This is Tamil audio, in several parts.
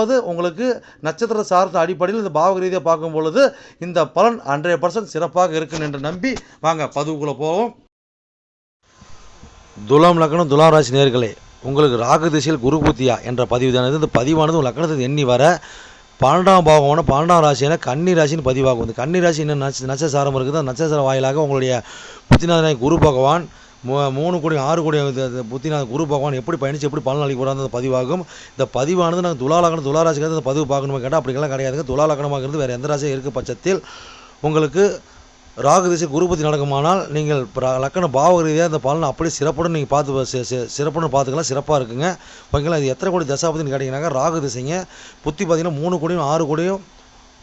ரெண்டாவது உங்களுக்கு நட்சத்திர சார்ந்த அடிப்படையில் இந்த பாவக ரீதியாக பார்க்கும் பொழுது இந்த பலன் ஹண்ட்ரட் பர்சன்ட் சிறப்பாக இருக்கும் என்று நம்பி வாங்க பதிவுக்குள்ளே போவோம். துலாம் லக்னம் துலாம் ராசி நேர்களே உங்களுக்கு ராகு திசையில் குரு புத்தியா என்ற பதிவுதானது. இந்த பதிவானது உங்கள் எண்ணி வர பன்னெண்டாம் பாகமான பன்னெண்டாம் ராசியான கன்னி ராசின்னு பதிவாகும். இந்த கன்னி ராசி என்ன நட்ச நட்சசாரம் இருக்குது அந்த வாயிலாக உங்களுடைய புத்திநாதனாய் குரு பகவான் மூ மூணு கோடி ஆறு கோடி இது- நான் குரு பகவான் எப்படி பயணிச்சு எப்படி பலன் அளிக்க போகிறாங்க அந்த பதிவாகும். இந்த பதிவானது நாங்கள் துலா லக்னம் அந்த பதிவு பார்க்கணுமா கேட்டால் அப்படிங்கலாம் கிடையாதுங்க துலா இருந்து வேறு எந்த ராசியாக இருக்க பட்சத்தில். உங்களுக்கு ராகு திசை குருபதி நடக்குமானால் நீங்கள் லக்கண பாவ ரீதியாக இந்த பலனை அப்படியே சிறப்புடன் நீங்கள் பார்த்து சிறப்புடன் பார்த்துக்கலாம் சிறப்பாக இருக்குங்க. ஓகேங்களா? இது எத்தனை கோடி தசாபதினு கேட்டிங்கனாக்கா ராகு திசைங்க. புத்தி பார்த்தீங்கன்னா மூணு கோடியும் ஆறு கோடியும்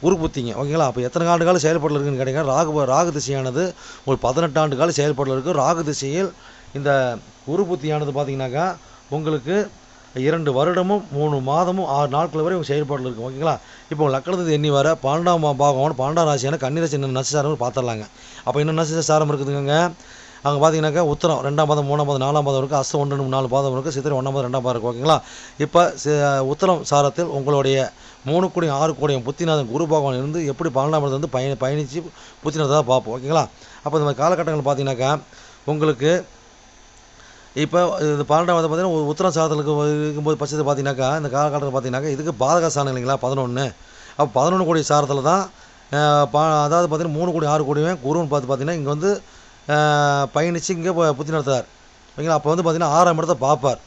குரு புத்திங்க ஓகேங்களா? அப்போ எத்தனை ஆண்டு காலம் செயல்படல இருக்குன்னு கேட்டிங்கன்னா ராகு ராகு திசையானது ஒரு பதினெட்டு ஆண்டு காலம் செயல்படல இருக்குது ராகு திசையில் இந்த குரு புத்தியானது பார்த்தீங்கன்னாக்கா உங்களுக்கு இரண்டு வருடமும் மூணு மாதமும் ஆறு நாட்கள் வரை உங்கள் செயல்பாட்டில் இருக்கும். ஓகேங்களா? இப்போ உங்கள் லக்கணத்தை எண்ணி வர பன்னெண்டாம் பா- பாகம் பன்னெண்டாம் ராசியான கன்னிராசி என்ன நட்சத்திரம் பார்த்துடலாங்க அப்போ என்ன நட்சத்திரம் இருக்குதுங்க அங்கே பார்த்தீங்கன்னாக்கா உத்தரம் ரெண்டாம் பாதம் மூணாம் பாதம் நாலாம் பாதம் இருக்குது அஸ்து ஒன்று நாலு பாதம் இருக்குது சித்திரை ஒன்றாம் பாதம் ரெண்டாம் பாதம் இருக்குது ஓகேங்களா? இப்போ சி- உத்தரம் சாரத்தில் உங்களுடைய மூணு கோடியும் ஆறு கோடியும் புத்திநாதன் குரு பகவான் இருந்து எப்படி பன்னெண்டாம் இடத்துல வந்து பயணி பயணித்து புத்திநாதன் தான் பார்ப்போம். ஓகேங்களா? அப்போ இந்த மாதிரி காலகட்டங்கள் பார்த்தீங்கன்னாக்கா உங்களுக்கு இப்போ இது பன்னெண்டாம் பார்த்தீங்கன்னா ஒரு உத்தரம் சாதத்துக்கு இருக்கும்போது பட்சத்தில் பார்த்தீங்கன்னாக்கா இந்த காலகட்டத்தில் பார்த்தீங்கன்னாக்கா இதுக்கு பாதக சாணம் இல்லைங்களா? பதினொன்று அப்போ பதினொன்று கோடி சாரத்தில் தான் பா அதாவது பார்த்தீங்கன்னா மூணு கோடி ஆறு கோடியுமே குருன்னு பார்த்து பார்த்தீங்கன்னா இங்கே வந்து பயணித்து இங்கே புத்தி நடத்தார் ஓகேங்களா? அப்போ வந்து பார்த்தீங்கன்னா ஆறாம் இடத்த பார்ப்பார்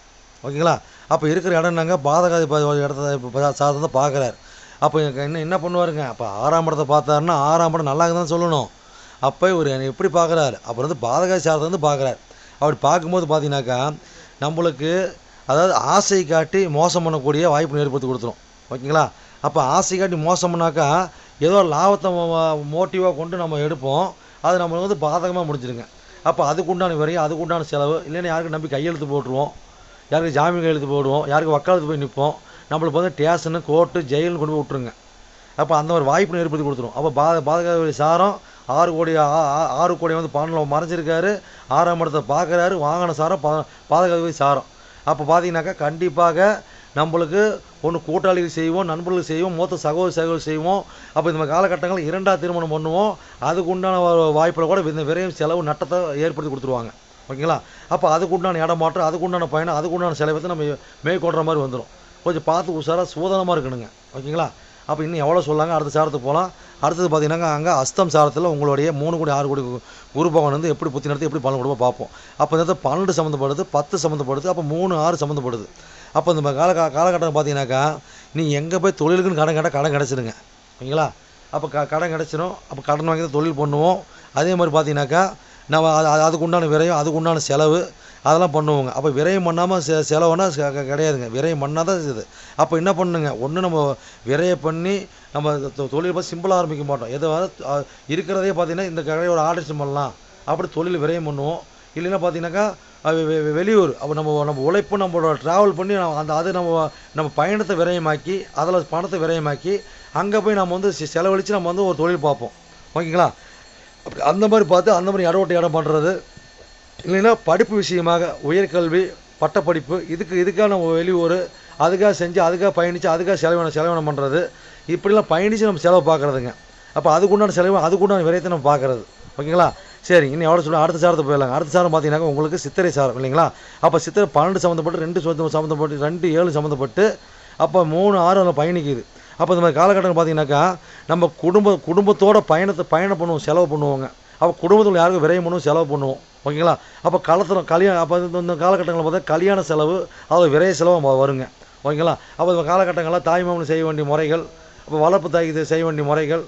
ஓகேங்களா? அப்போ இருக்கிற இடம் என்னங்க? பாதகாதி இடத்த இப்போ சாதத்தை தான் பார்க்குறாரு அப்போ என்ன என்ன பண்ணுவாருங்க? அப்போ ஆறாம் இடத்த பார்த்தாருன்னா ஆறாம் இடம் நல்லா தான் சொல்லணும். அப்போ இவர் என்னை எப்படி பார்க்குறாரு அப்புறம் வந்து பாதகாதி சாதத்தை வந்து பார்க்குறாரு அப்படி பார்க்கும்போது பார்த்தீங்கன்னாக்கா நம்மளுக்கு அதாவது ஆசை காட்டி மோசம் பண்ணக்கூடிய வாய்ப்பு ஏற்படுத்தி கொடுத்துரும். ஓகேங்களா? அப்போ ஆசை காட்டி மோசம் பண்ணாக்கா ஏதோ லாபத்தை மோட்டிவாக கொண்டு நம்ம எடுப்போம். அது நம்மளுக்கு வந்து பாதகமாக முடிஞ்சிருங்க. அப்போ அதுக்குண்டான வரையும் அதுக்குண்டான செலவு இல்லைன்னா யாருக்கு நம்பி கையெழுத்து போட்டுருவோம். யாருக்கு ஜாமீன் கையெழுத்து போடுவோம். யாருக்கு வக்காலத்து போய் நிற்போம் நம்மளுக்கு வந்து ஸ்டேஷனு கோர்ட்டு ஜெயிலுன்னு கொண்டு போய் விட்ருங்க அப்போ அந்த ஒரு வாய்ப்பு ஏற்படுத்தி கொடுத்துரும் அப்போ பாத பாதக சாரம் ஆறு கோடி ஆ- ஆறு கோடி வந்து பணத்தில் மறைஞ்சிருக்காரு. ஆறாம் இடத்தை பார்க்குறாரு வாங்கின சாரம் பா பாதகாதி சாரம். அப்போ பார்த்தீங்கன்னாக்கா கண்டிப்பாக நம்மளுக்கு ஒன்று கூட்டாளிகள் செய்வோம் நண்பர்கள் செய்வோம் மூத்த சகோதர சகோதரி செய்வோம். அப்போ இந்த மாதிரி காலகட்டங்களில் இரண்டாக திருமணம் பண்ணுவோம். அதுக்கு உண்டான வாய்ப்பில் கூட இந்த விரையும் செலவு நட்டத்தை ஏற்படுத்தி கொடுத்துருவாங்க. ஓகேங்களா? அப்போ அதுக்கு உண்டான இடம் மாற்றம் அதுக்கு உண்டான பயணம் அதுக்கு உண்டான செலவை நம்ம மேற்கொள்கிற மாதிரி வந்துடும் கொஞ்சம் பார்த்து உஷாராக சூதனமாக இருக்கணுங்க. ஓகேங்களா? அப்போ இன்னும் எவ்வளோ சொல்லாங்க? அடுத்த சாரத்துக்கு போகலாம் அடுத்தது பார்த்தீங்கன்னா அங்கே அஸ்தம் சாரத்தில் உங்களுடைய மூணு கோடி ஆறு கோடி கு- குரு பகவான் வந்து எப்படி புத்தி நடத்தி எப்படி பலன் கொடுப்போம் பார்ப்போம். அப்போ இந்த பன்னெண்டு சம்மந்தப்படுது பத்து சம்மந்தப்படுது அப்போ மூணு ஆறு சம்மந்தப்படுது. அப்போ இந்த கால காலகட்டம் பார்த்தீங்கன்னாக்கா நீ எங்கே போய் தொழிலுக்குன்னு கடன் கேட்டால் கடன் கிடச்சிருங்க. ஓகேங்களா? அப்போ க கடன் கிடச்சிரும் அப்போ கடன் வாங்கி தான் தொழில் பண்ணுவோம். அதே மாதிரி பார்த்தீங்கன்னாக்கா நம்ம அது அது- அதுக்கு உண்டான அதுக்கு உண்டான செலவு அதெல்லாம் பண்ணுவோங்க. அப்போ விரயம் பண்ணாமல் செ செலவுனா க- கிடையாதுங்க. விரயம் பண்ணால் தான் இது அப்போ என்ன பண்ணுங்க? ஒன்று நம்ம விரைய பண்ணி நம்ம தொ- தொழில் பார்த்து சிம்பிளாக ஆரம்பிக்க மாட்டோம். எதாவது இருக்கிறதே பார்த்தீங்கன்னா இந்த கடையோட ஆர்டர்ஸ் பண்ணலாம். அப்படி தொழில் விரயம் பண்ணுவோம். இல்லைன்னா பார்த்தீங்கன்னாக்கா வெ- வெளியூர். அப்போ நம்ம நம்ம உழைப்பு நம்மளோட ட்ராவல் பண்ணி நம்ம அந்த அது நம்ம நம்ம பயணத்தை விரயமாக்கி அதில் பணத்தை விரயமாக்கி அங்கே போய் நம்ம வந்து செலவழித்து நம்ம வந்து ஒரு தொழில் பார்ப்போம். ஓகேங்களா? அப்படி அந்த மாதிரி பார்த்து அந்த மாதிரி இடோட்ட இடம் பண்ணுறது இல்லைன்னா படிப்பு விஷயமாக உயர்கல்வி பட்டப்படிப்பு இதுக்கு இதுக்காக நம்ம வெளியூர் அதுக்காக செஞ்சு அதுக்காக பயணித்து அதுக்காக செலவினம் செலவினம் பண்ணுறது இப்படிலாம் பயணித்து நம்ம செலவு பார்க்குறதுங்க. அப்போ அதுக்குண்டான செலவு அதுக்குண்டான விரயத்தை நம்ம பார்க்குறது. ஓகேங்களா? சரி இன்னும் எவ்வளோ சொல்லுங்கள் அடுத்த சாரத்தை போயிடலாங்க. அடுத்த சாரம் பார்த்தீங்கன்னா உங்களுக்கு சித்திரை சாரம் இல்லைங்களா? அப்போ சித்திரை பன்னெண்டு சம்மந்தப்பட்டு ரெண்டு சொந்தம் சம்மந்தப்பட்டு ரெண்டு ஏழு சம்மந்தப்பட்டு அப்போ மூணு ஆறு அதில் பயணிக்குது. அப்போ இந்த மாதிரி காலகட்டங்கள் பார்த்தீங்கன்னாக்கா நம்ம குடும்ப குடும்பத்தோட பயணத்தை பயணம் பண்ணுவோம் செலவு பண்ணுவோங்க. அப்போ குடும்பத்தில் யாருக்கும் விரயம் பண்ணுவோம் செலவு பண்ணுவோம் ஓகேங்களா? அப்போ காலத்தில் கல்யாணம் அப்போ இந்த- இந்த காலகட்டங்களில் பார்த்தா கல்யாண செலவு அதாவது விரைய செலவு வருங்க. ஓகேங்களா? அப்போ இந்த காலகட்டங்களில் தாய்மாமன் செய்ய வேண்டிய முறைகள் அப்போ வளர்ப்பு தாய்க்கு செய்ய வேண்டிய முறைகள்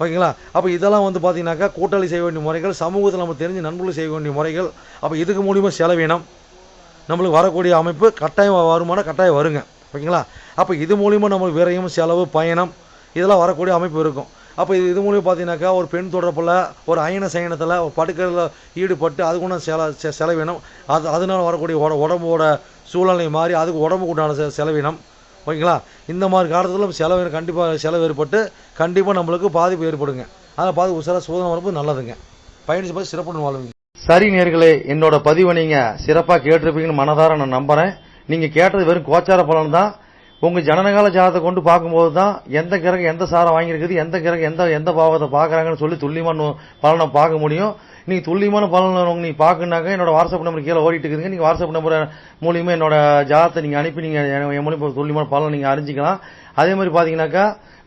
ஓகேங்களா? அப்போ இதெல்லாம் வந்து பார்த்தீங்கன்னாக்கா கூட்டாளி செய்ய வேண்டிய முறைகள் சமூகத்தில் நம்ம தெரிஞ்சு நண்பர்கள் செய்ய வேண்டிய முறைகள் அப்போ இதுக்கு மூலியமாக செலவினம். நம்மளுக்கு வரக்கூடிய அமைப்பு கட்டாயம் வருமானம் கட்டாயம் வருங்க. ஓகேங்களா? அப்போ இது மூலிமா நம்மளுக்கு விரையும் செலவு பயணம் இதெல்லாம் வரக்கூடிய அமைப்பு இருக்கும். அப்போ இது இது மூலியம் பார்த்தீங்கன்னாக்கா ஒரு பெண் தொடர்பில் ஒரு அயன சயனத்தில் படுக்கையில் ஈடுபட்டு அதுக்குண்டான செல செ- செலவினம். அது அதனால வரக்கூடிய உட உடம்போட சூழ்நிலை மாறி அதுக்கு உடம்புக்கு உண்டான செ- செலவினம். ஓகேங்களா? இந்த மாதிரி காலத்தில் செலவு கண்டிப்பாக செலவு ஏற்பட்டு கண்டிப்பாக நம்மளுக்கு பாதிப்பு ஏற்படுங்க. அதை பார்த்து உசாராக சோதனை வரப்பு நல்லதுங்க. பயணிச்சு பார்த்து சிறப்புடன் வாழ்வீங்க. சரி நேர்களே என்னோட பதிவை நீங்கள் சிறப்பாக கேட்டிருப்பீங்கன்னு மனதார நான் நம்புகிறேன் நீங்கள் கேட்டது வெறும் கோச்சார பலன் தான். உங்க ஜனனகால ஜாதத்தை கொண்டு பார்க்கும்போது தான் எந்த கிரகம் எந்த சாரம் வாங்கியிருக்குது எந்த கிரகம் எந்த எந்த பாவத்தை பாக்குறாங்கன்னு சொல்லி துல்லியமான பலனை பார்க்க முடியும். நீங்க துல்லியமான பலனை உங்க நீங்க பார்க்கணுனாக்க என்னோட வாட்ஸ்அப் நம்பர் கீழே ஓடிட்டு இருக்குதுங்க. நீங்க வாட்ஸ்அப் நம்பர் மூலியமா என்னோட ஜாதத்தை நீங்க அனுப்பி நீங்க என் என் மூலியமா துல்லியமான பலனை நீங்க அறிஞ்சிக்கலாம். அதே மாதிரி பாத்தீங்கன்னாக்கா